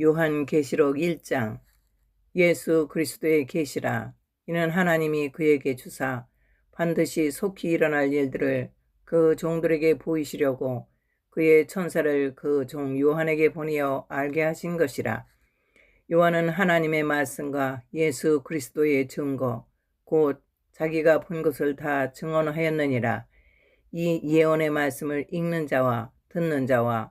요한 계시록 1장. 예수 그리스도의 계시라. 이는 하나님이 그에게 주사 반드시 속히 일어날 일들을 그 종들에게 보이시려고 그의 천사를 그 종 요한에게 보내어 알게 하신 것이라. 요한은 하나님의 말씀과 예수 그리스도의 증거 곧 자기가 본 것을 다 증언하였느니라. 이 예언의 말씀을 읽는 자와 듣는 자와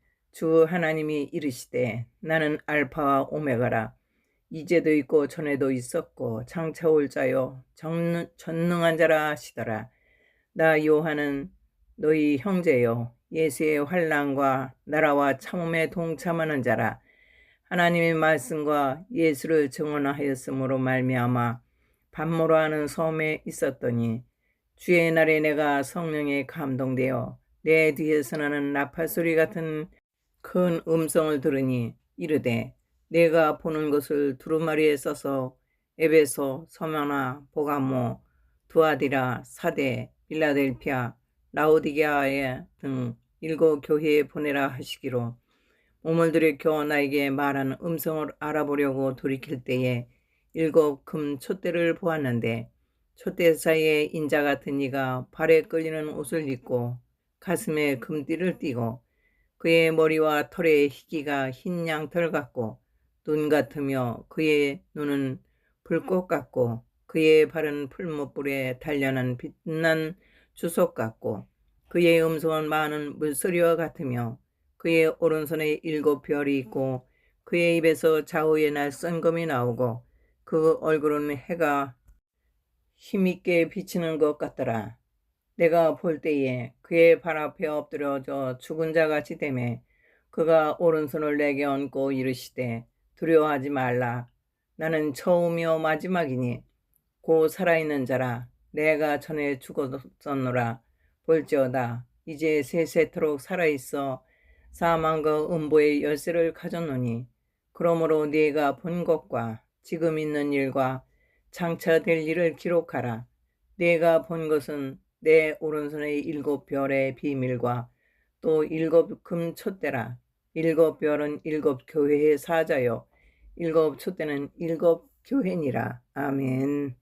주 하나님이 이르시되 나는 알파와 오메가라. 이제도 있고 전에도 있었고 장차 올 자요. 전능, 전능한 자라 하시더라. 나 요한은 너희 형제요. 예수의 환란과 나라와 참음에 동참하는 자라. 하나님의 말씀과 예수를 증언하였으므로 말미암아 반모로 하는 섬에 있었더니 주의 날에 내가 성령에 감동되어 내 뒤에서 나는 나팔 소리 같은 큰 음성을 들으니 이르되 내가 보는 것을 두루마리에 써서 에베소, 서면나 보가모, 두아디라, 사대, 빌라델피아, 라오디게아에 등 일곱 교회에 보내라 하시기로. 몸을 들이켜 나에게 말하는 음성을 알아보려고 돌이킬 때에 일곱 금 촛대를 보았는데 촛대 사이에 인자 같은 이가 발에 끌리는 옷을 입고 가슴에 금띠를 띠고 그의 머리와 털의 희기가 흰 양털 같고 눈 같으며 그의 눈은 불꽃 같고 그의 발은 풀무불에 단련한 빛난 주석 같고 그의 음성은 많은 물소리와 같으며 그의 오른손에 일곱 별이 있고 그의 입에서 좌우에 날선 검이 나오고 그 얼굴은 해가 힘있게 비치는 것 같더라. 내가 볼 때에 그의 발 앞에 엎드려져 죽은 자 같이 되매 그가 오른손을 내게 얹고 이르시되 두려워하지 말라. 나는 처음이요 마지막이니 곧 살아있는 자라. 내가 전에 죽었었노라. 볼지어다. 이제 세세토록 살아있어 사망과 음보의 열쇠를 가졌노니 그러므로 네가 본 것과 지금 있는 일과 장차 될 일을 기록하라. 네가 본 것은 내 오른손의 일곱 별의 비밀과 또 일곱 금 촛대라. 일곱 별은 일곱 교회의 사자요. 일곱 촛대는 일곱 교회니라. 아멘.